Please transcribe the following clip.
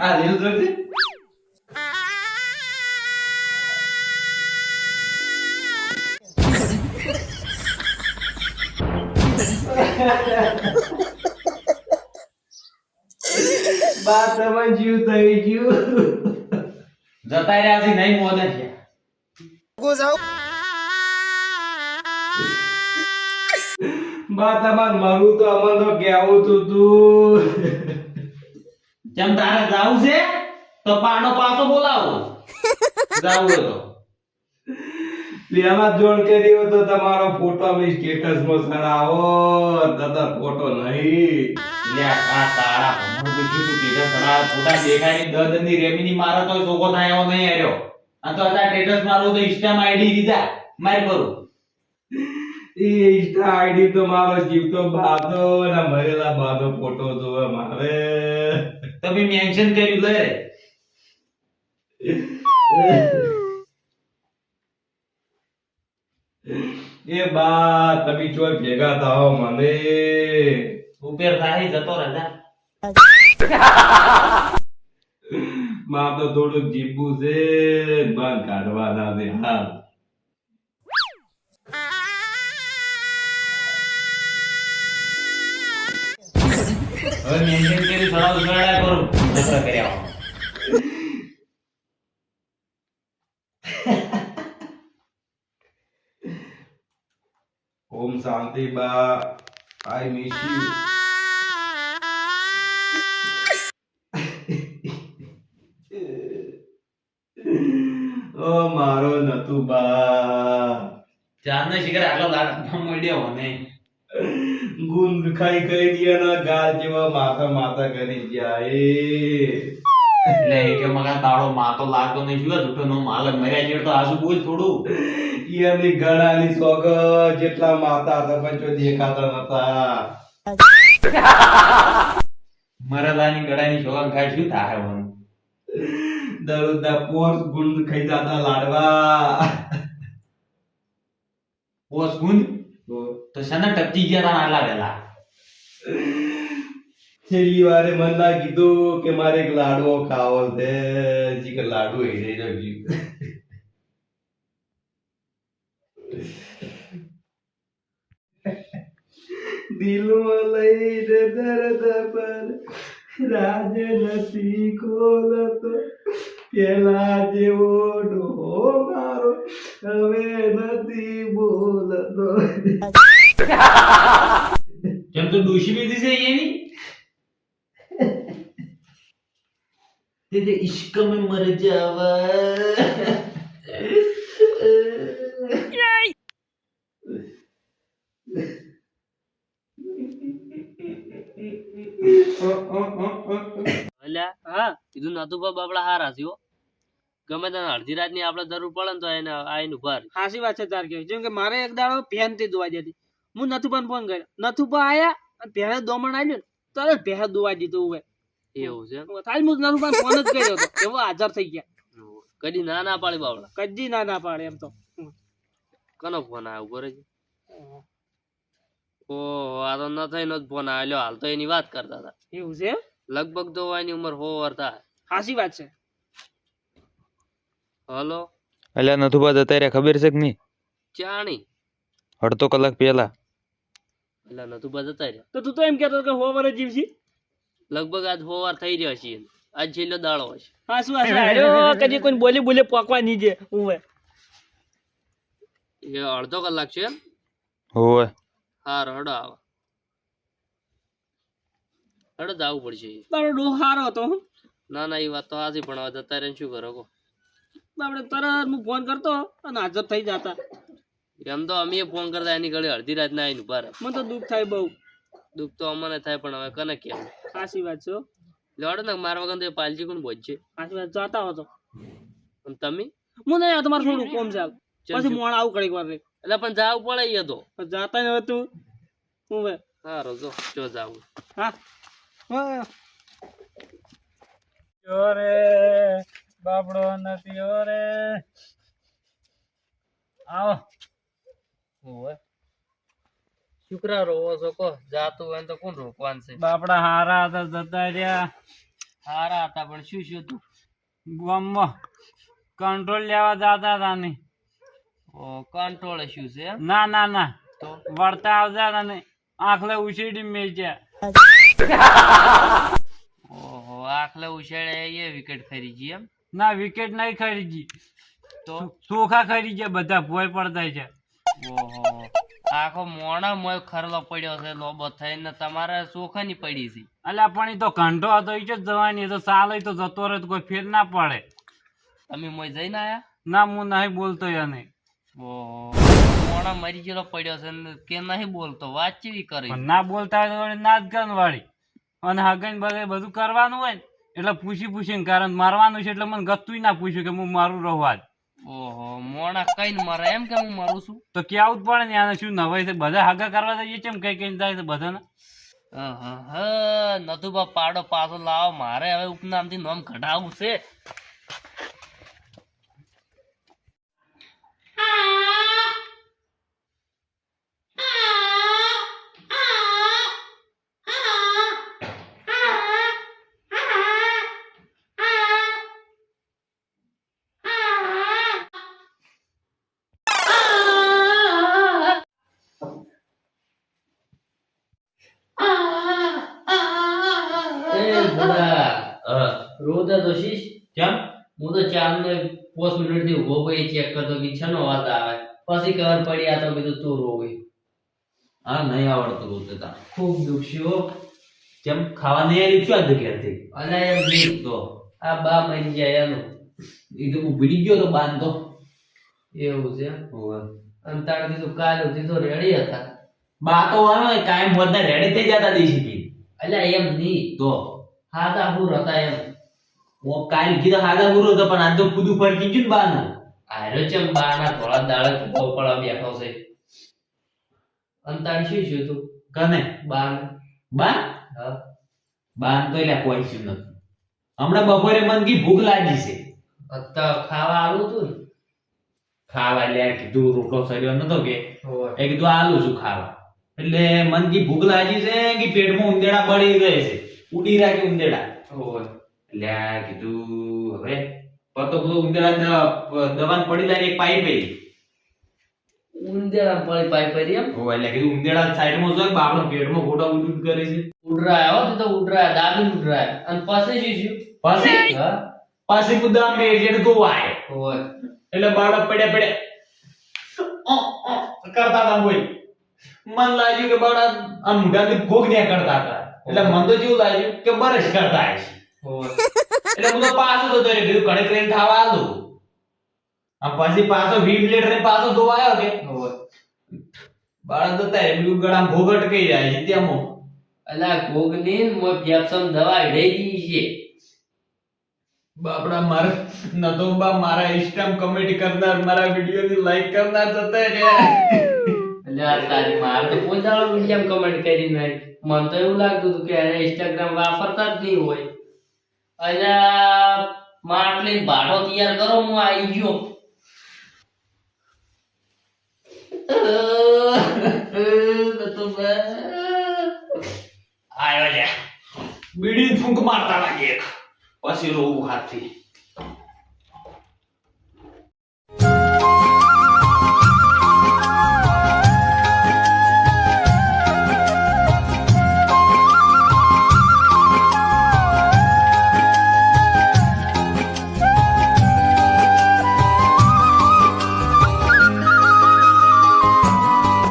આ રીલ જોજે. બા તમે જીવ થઈ ગયું. જતા રહ્યા છે નહીં મોદે છે. બા તમાર મારું તો અમન તો કેવું તું તું. જેમ તારે જાવું છે તો પાનો પાછો બોલાવો. જાવું તો. પેલા જોડ કર્યો તો તમારો ફોટો મે સ્ટેટસમાં સડાવો. દાદા ફોટો નહીં. લે આ તારા હું પૂછ્યું તું સ્ટેટસ સડા ફોટા દેખાયની દદની રેમી ની મારો તો ચોકો થાય એવો નહીં આર્યો આ તો આ સ્ટેટસ મારું તો ઇન્સ્ટા આઈડી દીધા માર કરું એ ઇન્સ્ટા આઈડી તો મારો જીવતો બાધો ને મરેલા બાધો ફોટો જોવે મારે. તમે મેન્શન કર્યું લે. એ બા તમે જો ભેગા થાઓ મને. ઉપર થાય જતો રાજા માં તો થોડુંક જીબું છે બંધ કાઢવાના છે હા હવે મેન્શન કરી. કર્યા ઓમ શાંતિ બા. આઈ મિસ યુ ઓ મારો નતુ બા ચાંદને શિખર આટલો લાડ. મળ્યો મને. ગુંદ ખાઈ ખાઈ દિયા ના ગાલ જેવા માથા માથા કરી જાય. એટલે કે મગા તાળો માતો લાગતો નહીં. શું જૂઠો નો માલક? મર્યા જેડ તો આસુ બોલ થોડું. ઈયાની ગળાની સોગ જેટલા માતા હતા પણ જો દેખાતા નતા મરદાની ગળાની સોગન ખાઈ શું થાય વન દરોદા પોસ ગુંદ ખાઈ જાતા લાડવા. પોસ ગુંદ? તો શના ટપકી ગયા તા આટલા વેલા છેલ્લી વારે મન કીધું કે મારે એક લાડવો ખાવો છે. જી કે લાડુ હેડે જજી દિલમાં લઈને દર્દ પર રાજ નથી ખોલતો. પેલા જેવો ડોહો મારો હવે નથી બોલતો. કેમ તો ડોશી લીધી છે એની. તેરે ઇશ્ક મે મર જાવા. અલ્યા હા કીધું નાતું આપડા હારા થયો ગમે તને અડધી રાતની આપણે જરૂર પડે ને તો એને આઈને ઊભા હાસી વાત છે તાર કે જેમ કે મારે એક દાડો ફેનથી ધોવા દેતી હું નથુ ફોન કર્યો. નથુ પણ આયા અને દોમણ આવ્યું તરત પહેરે દોવા દીધું હવે એવું છે થાય હું નથુ ફોન જ કર્યો હતો. એવો હાજર થઈ ગયા. કદી ના ના પાડી બાવડા કદી ના ના પાડે એમ તો. કનો ફોન આવ્યો ઊભો રહેજે. ઓહો. આ તો ન થઈને જ ફોન આવ્યો હાલ તો એની વાત કરતા હતા. એવું છે લગભગ તો એની ઉંમર હો હાસી વાત છે. હલો? એટલે નથુભા અત્યારે ખબર છે કે નહીં? ચાણી. અડધો કલાક પહેલા. એટલે નતું બા જતા રહ્યા તો તું તો એમ કહેતો કે હો વરે જીવસી લગભગ આજ હો વાર થઈ રહ્યો છે આજ છેલ્લો દાડો હશે. શું હશે અરે કદી કોઈ બોલી બોલે પોકવા નહીં જે ઉવે. એ અડધો કલાક છે હોવે. હા હડો આવે. હડો જ આવવું પડશે. તારો ડો હારો હતો ના ના એ વાત તો આજે ભણવા જતા રહે શું કરો કો આપણે તરત હું ફોન કરતો અને હાજર થઈ જતા. એમ તો અમે ફોન કરતા એની ઘડી અડધી રાત ના આવીને ઊભા મને તો દુઃખ થાય બહુ. દુઃખ તો અમને થાય પણ હવે કને કેમ સાચી વાત છો હો. ને મારા વગર તો પાલજી કોણ બોજશે સાચી વાત જોતા હો તો. તમે? હું નહીં તમારે થોડું કોમ ચાલ પછી મોણ આવું ઘડીક વાર એટલે પણ જાવ પડે એ તો. જાતા ને તું. હું હવે? સારું જો જો જાવ. હા. હા. રે બાપડો નથી ઓરે આવો. ઓવે શુક્રા રોવો છો કો? જાતું હોય તો કોણ રોકવાનું છે? બાપડા હારા હતા જતા રહ્યા. હારા હતા પણ શું શું તું? ગામમાં કંટ્રોલ લેવા જતા હતા ને. ઓ કંટ્રોલ શું છે ના ના ના. તો? વળતા આવતા ને. આખલે ઉછેડી મેચ્યા. ઓહો આખલે ઉછેડે એ વિકેટ ખરી ગઈ એમ? ના વિકેટ નહીં ખરીદી. તો? ચોખા ખરી ગયા બધા ભોય પડતા છે. ઓહો. આખો મોણા મોય ખરલો પડ્યો છે લોબો થઈને તમારે ચોખાની પડી છે. અલ્યા પણ એ તો ઘંટો હતો એ જ જવાની તો ચાલે તો જતો રહે કોઈ ફેર ના પડે. તમે મોય જઈને આયા? ના હું નહીં બોલતો એને. ઓહો. મોણા મરી ગયેલો પડ્યો છે ને કે નહીં બોલતો? વાત ચેવી કરી? ના બોલતા હોય ના જ ગન વાળી અને હગન બધે બધું કરવાનું હોય ને એટલે પૂછી પૂછીને કારણ મારવાનું છે એટલે મને ગતું ના પૂછ્યું કે હું મારું રહું આજ. ઓહો મોણા કઈ મરે એમ કે હું મરું છું? તો કેવું જ પડે ને આને શું નવાઈ છે? બધા હગા કરવા જઈએ છે કઈ કઈ જાય છે બધાને? બા પાડો પાછો લાવો. મારે હવે ઉપનામથી નામ કઢાવવું છે. એ બુડા તો શીશ કેમ? હું તો ચાર ને પાંચ મિનિટથી ઊભો ચેક કરતો કે છે નો વાત આવે. પછી ખબર પડી આ તો કીધું તું રોવી. હા નહીં આવડતું રોતતા ખૂબ દુખ્યો કેમ? ખાવા નહીં આવી શું આજે ઘેરથી? અને એમ બી તો. આ બા મરી જાય એનું. એ તો હું ભૂલી ગયો તો બાંધતો એવું છે. અને તારે કીધું કાલ સુધી તો રેડી હતા. બા તો કાયમ હોદના રેડી થઈ જતા દેશી અલ્યા એમ નહીં. તો. હા તા હું હતા એમ. હું કાલ કીધું હાદા ગુરુ હતો પણ આ તો ખુદું ગયું ને બાનું. આર્યો ચમ બાના થોડા દાડે ઊભો પડવા બેઠો છે. અને તારે શું છે તું? કને? બાન. બાન? હા. બાન તો એટલે કોઈ શું નથી. હમણાં બપોરે મન કી ભૂખ લાગી છે. અત્યારે ખાવા આવું તું ખાવા લે કીધું રોટલો સર્યો નતો કે એ કીધું આલું છું ખાવા. એટલે મન કી ભૂખ લાગી છે કે પેટમાં ઉંદેડા પડી ગયે છે. ઉડી રાખી ઉંદેડા. એટલે આ કીધું હવે પતો બધું ઉંદેડા દવાન પડી લાગે પાઈ એ ઉંદેડા પડી પાઈ પડી એમ? ઓ એટલે કીધું ઉંદેડા સાઈડમાં જો બાપડો પેટમાં ખોટા ઉડ કરે છે. ઉડરાય હો તે ઉડરાય દાબી ઉડરાય. અને પછી શું પછી? હા. પછી મુદ્દા મે એટલે ગોવાય વાય હોય એટલે બાળક પડ્યા પડ્યા કરતા હતા બોય મન લાગ્યું કે બાળક આમ ગાંધી ભોગ ન્યા કરતા હતા. એટલે મન તો જેવું લાગ્યું કે બરસ કરતા આવે હોય એટલે હું તો પાછો તો તોરે બીજું કડક રેન ખાવા આલું. આ પછી પાછો વીમ લેટર પાછો ધોવાયો કે? બાળક તો તારે બીજું ગળા ભોગટ કઈ જાય છે ત્યાં અલા ગોગની મો પેપ્સમ દવા ગઈ છે. બાપડા મારે નતો બા મારા ઇન્સ્ટામ કમેન્ટ કરનાર મારા વીડિયો ની લાઈક કરનાર જતા રહ્યા. આ તારી માર તો કોઈ દાડો વીડિયો કમેન્ટ કરી નહીં મને તો એવું લાગતું હતું કે એને ઇન્સ્ટાગ્રામ વાપરતા જ નહીં હોય. અને માટલી ભાડો તૈયાર કરો, હું આવી ગયો. આયો લે. બીડી ફૂંક મારતા લાગે એક. પછી રોવું હાથથી.